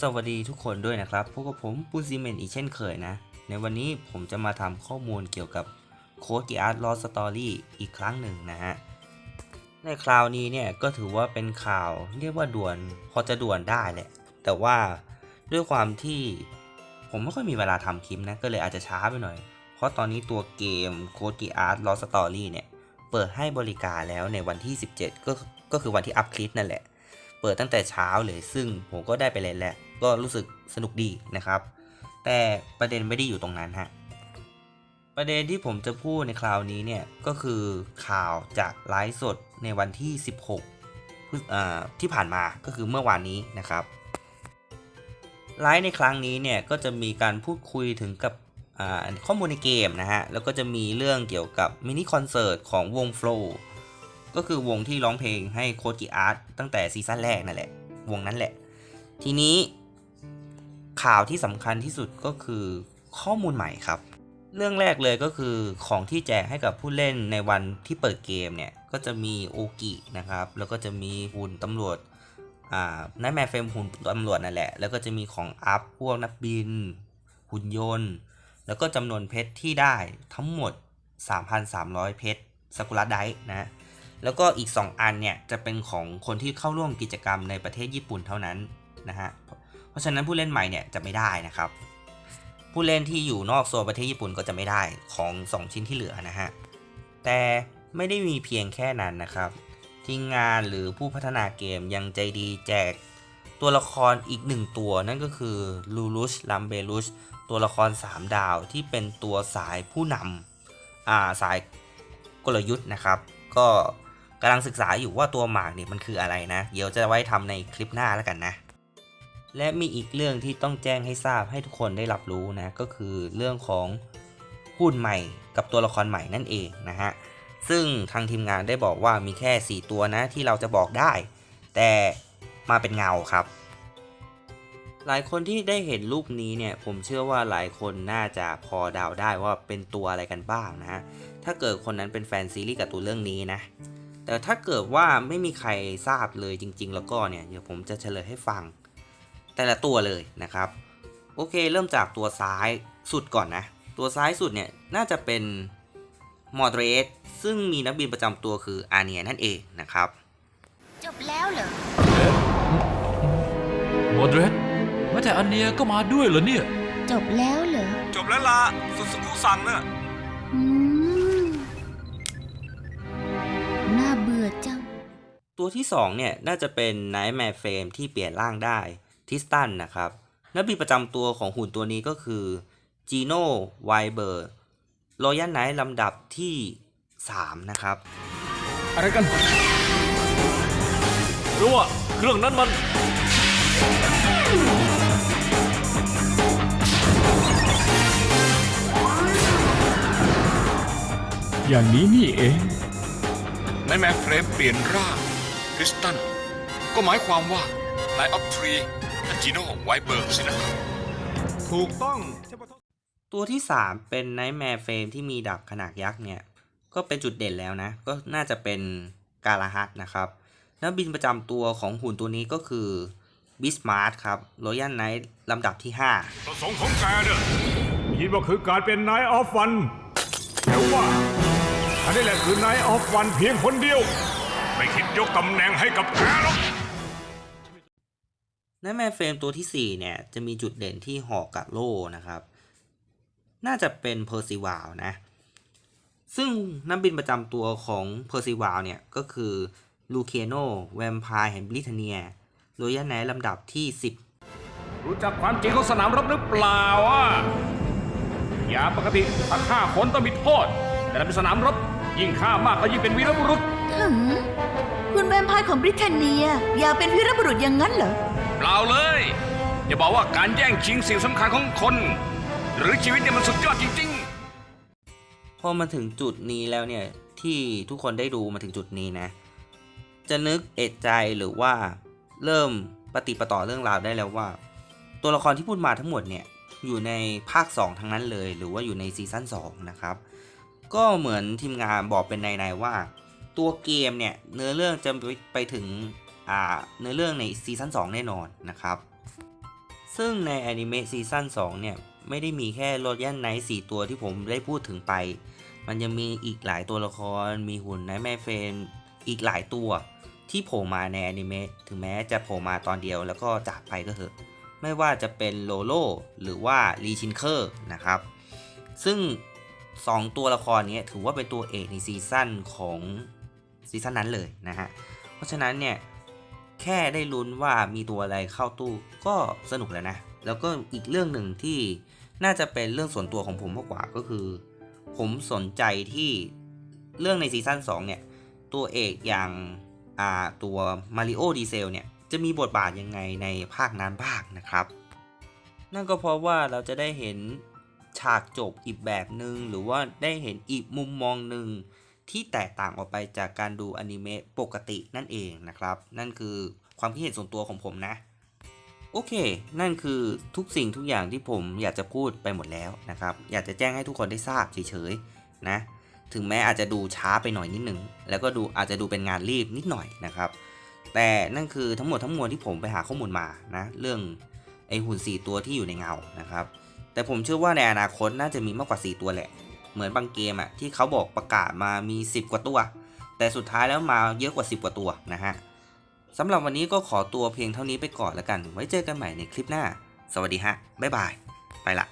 สวัสดีทุกคนด้วยนะครับพบกับผมปูซิเมนอีกเช่นเคยนะ ในวันนี้ผมจะมาทำข้อมูลเกี่ยวกับโค้ดกีอาร์ตลอสตอรี่อีกครั้งหนึ่งนะฮะ ในคราวนี้เนี่ยก็ถือว่าเป็นข่าวเรียกว่าด่วนพอจะด่วนได้แหละ แต่ว่าด้วยความที่ผมไม่ค่อยมีเวลาทำคลิปนะ ก็เลยอาจจะช้าไปหน่อย เพราะตอนนี้ตัวเกมโค้ดกีอาร์ตลอสตอรี่เนี่ย เปิดให้บริการแล้วในวันที่ 17 ก็ก็คือวันที่อัพคลิปนั่นแหละ เปิดตั้งแต่เช้าเลยซึ่งผมก็ได้ไปเล่นแหละ ก็รู้สึกสนุกดีนะครับ แต่ประเด็นไม่ได้อยู่ตรงนั้นฮะประเด็นที่ผมจะพูดในคราวนี้เนี่ยก็คือข่าวจากไลฟ์สดในวันที่ 16อ่าที่ผ่านมาก็คือเมื่อวานนี้นะครับไลฟ์ในครั้งนี้เนี่ยก็จะมีการพูดคุยถึงกับข้อมูลในเกมนะฮะแล้วก็จะมีเรื่องเกี่ยวกับมินิคอนเสิร์ตของวง Flow ก็คือวงที่ร้องเพลงให้โคจิอาร์ตตั้งแต่ซีซั่นแรกนั่นแหละ วงนั้นแหละ ทีนี้ข่าวที่สำคัญที่สุดก็คือข้อมูลใหม่ครับ เรื่องแรกเลยก็คือของที่แจกให้กับผู้เล่นในวันที่เปิดเกมเนี่ย ก็จะมีโอกินะครับ แล้วก็จะมีหุ่นตำรวจอ่านายแมฟเฟรมหุ่นตำรวจนั่นแหละ แล้วก็จะมีของอัพพวกนักบิน หุ่นยนต์ แล้วก็จำนวนเพชรที่ได้ทั้งหมด 3,300 เพชรสกุระไดนะ แล้วก็อีก 2 อันเนี่ยจะเป็นของคนที่เข้าร่วมกิจกรรมในประเทศญี่ปุ่นเท่านั้นนะฮะ เพราะฉะนั้นผู้เล่นใหม่เนี่ยจะไม่ได้นะครับ ผู้เล่นที่อยู่นอกโซนประเทศญี่ปุ่นก็จะไม่ได้ของ 2 ชิ้นที่เหลือนะฮะ แต่ไม่ได้มีเพียงแค่นั้นนะครับ ทีมงานหรือผู้พัฒนาเกมยังใจดีแจกตัวละครอีกหนึ่งตัวนั่นก็คือลูลุชลัมเบลุชตัวละคร 3 ดาวที่เป็นตัวสายผู้นำอ่าสายกลยุทธ์นะครับ ก็ กำลังศึกษาอยู่ว่าตัวหมากเนี่ยมันคืออะไรนะ เดี๋ยวจะไว้ทำในคลิปหน้าแล้วกันนะ และมีอีกเรื่องที่ต้องแจ้งให้ทราบให้ทุกคนได้รับรู้นะ ก็คือเรื่องของหุ่นใหม่กับตัวละครใหม่นั่นเองนะฮะ ซึ่งทางทีมงานได้บอกว่ามีแค่ 4 ตัวนะที่เราจะบอกได้ แต่มาเป็นเงาครับ หลายคนที่ได้เห็นรูปนี้เนี่ยผมเชื่อว่าหลายคนน่าจะพอเดาได้ว่าเป็นตัวอะไรกันบ้างนะฮะ ถ้าเกิดคนนั้นเป็นแฟนซีรีส์การ์ตูนเรื่องนี้นะ แต่ถ้าเกิดว่าไม่มีใครทราบเลยจริง ๆ แล้วก็เนี่ยเดี๋ยวผมจะเฉลยให้ฟัง แต่ละตัวเลยนะครับ โอเคเริ่มจากตัวซ้ายสุดก่อนนะ ตัวซ้ายสุดเนี่ยน่าจะเป็นมอดเรสซึ่งมีนักบินประจำตัวคืออาเนียนั่นเองนะครับ จบแล้วเหรอโมเดรสแม้แต่อันเนียก็มาด้วยเหรอเนี่ย จบแล้วเหรอ จบแล้วล่ะสุสกุสั่งน่ะ ตัวที่ 2 เนี่ย น่าจะเป็น Nightmare Frame ที่เปลี่ยนร่างได้ทิสตันนะครับนักบินประจำตัวของหุ่นตัวนี้ก็คือจีโน่ไวเบอร์รอยัลไนท์ลำดับที่ 3 นะครับ อะไรกันหรือว่าเครื่องนั้นมัน อย่างนี้นี่เอง ในแมฟเฟรมเปลี่ยนร่าง คริสตัน ก็หมายความว่านายออฟทรีและจิโน่ไวเบิร์กสินะถูกต้อง ตัวที่ 3 เป็น Nightmare Frame ที่มีดาบขนาดยักษ์เนี่ย ก็เป็นจุดเด่นแล้วนะ ก็น่าจะเป็นกาลาฮัตนะครับนักบินประจำตัวของหุ่นตัวนี้ก็คือบิสมาร์ทครับรอยัลไนท์ลำดับที่ 5 ประสงค์ของแกเนี่ยคิดว่าคือการเป็นนายออฟวันแต่ว่าอันนี้แหละคือนายออฟวันเพียงคนเดียว ไม่คิดยกตำแหน่งให้กับแกหรอกในแมเฟรมตัวที่ 4 เนี่ย จะมีจุดเด่นที่หอกกับโล่นะครับ น่าจะเป็นเพอร์ซิวาลนะ ซึ่งนักบินประจำตัวของเพอร์ซิวาลเนี่ย ก็คือลูเคโนแวมไพร์แห่งบริเทเนียโรยันไนท์ลำดับที่ 10 รู้จักความจริงของสนามรบหรือเปล่าอะยามปกติถ้าฆ่าคนต้องมีโทษ แต่ถ้าเป็นสนามรบยิ่งฆ่ามากก็ยิ่งเป็นวีรบุรุษ ถึงคุณแวมไพร์ของบริเทนเนีย อยากเป็นวีรบุรุษอย่างนั้นเหรอ เปล่าเลย อย่าบอกว่าการแย่งชิงสิ่งสำคัญของคน หรือชีวิตเนี่ยมันสุดยอดจริงๆพอมาถึงจุดนี้แล้วเนี่ย ที่ทุกคนได้ดูมาถึงจุดนี้นะ จะนึกเอะใจหรือว่าเริ่มปฏิปต่อเรื่องราวได้แล้วว่า ตัวละครที่พูดมาทั้งหมดเนี่ย อยู่ในภาค 2 ทั้งนั้นเลย หรือว่าอยู่ในซีซั่น2นะครับ ก็เหมือนทีมงานบอกเป็นในๆว่า ตัวเกมเนี่ยเนื้อเรื่องจะไปไปถึงอ่าเนื้อเรื่องในซีซั่น2แน่นอนนะครับ ซึ่งในอนิเมะซีซั่น2เนี่ยไม่ได้มีแค่โรยันไนท์4ตัวที่ผมได้พูดถึงไป มันยังมีอีกหลายตัวละคร มีหุ่นไนท์แมเฟนอีกหลายตัวที่โผล่มาในอนิเมะถึงแม้จะโผล่มาตอนเดียวแล้วก็จากไปก็เถอะ ไม่ว่าจะเป็นโลโลหรือว่าลีชินเคอร์นะครับ ซึ่ง 2 ตัวละครนี้ถือว่าเป็นตัวเอกในซีซั่นของ ซีซั่นนั้นเลยนะฮะ เพราะฉะนั้นเนี่ยแค่ได้ลุ้นว่ามีตัวอะไรเข้าตู้ก็สนุกแล้วนะ แล้วก็อีกเรื่องหนึ่งที่น่าจะเป็นเรื่องส่วนตัวของผมมากกว่าก็คือ ผมสนใจที่เรื่องในซีซั่น2เนี่ย ตัวเอกอย่างอ่าตัวมาริโอดีเซลเนี่ย จะมีบทบาทยังไงในภาคนั้นบ้างนะครับ นั่นก็เพราะว่าเราจะได้เห็นฉากจบอีกแบบหนึง่งหรือว่าได้เห็นอีกมุมมองหนึ่ง ที่แตกต่างออกไปจากการดูอนิเมะปกตินั่นเองนะครับ นั่นคือความคิดเห็นส่วนตัวของผมนะ โอเค นั่นคือทุกสิ่งทุกอย่างที่ผมอยากจะพูดไปหมดแล้วนะครับ อยากจะแจ้งให้ทุกคนได้ทราบเฉยๆนะ ถึงแม้อาจจะดูช้าไปหน่อยนิดนึง แล้วก็ดูอาจจะดูเป็นงานรีบนิดหน่อยนะครับ แต่นั่นคือทั้งหมดทั้งมวลที่ผมไปหาข้อมูลมานะ เรื่องไอหุ่น 4 ตัวที่อยู่ในเงานะครับ แต่ผมเชื่อว่าในอนาคตน่าจะมีมากกว่า 4 ตัวแหละ เหมือนบางเกมอะที่เขาบอกประกาศมามี 10 กว่าตัว แต่สุดท้ายแล้วมาเยอะกว่า 10 กว่าตัวนะฮะสำหรับวันนี้ก็ขอตัวเพียงเท่านี้ไปก่อนแล้วกัน ไว้เจอกันใหม่ในคลิปหน้า สวัสดีฮะบ๊ายบาย ไปละ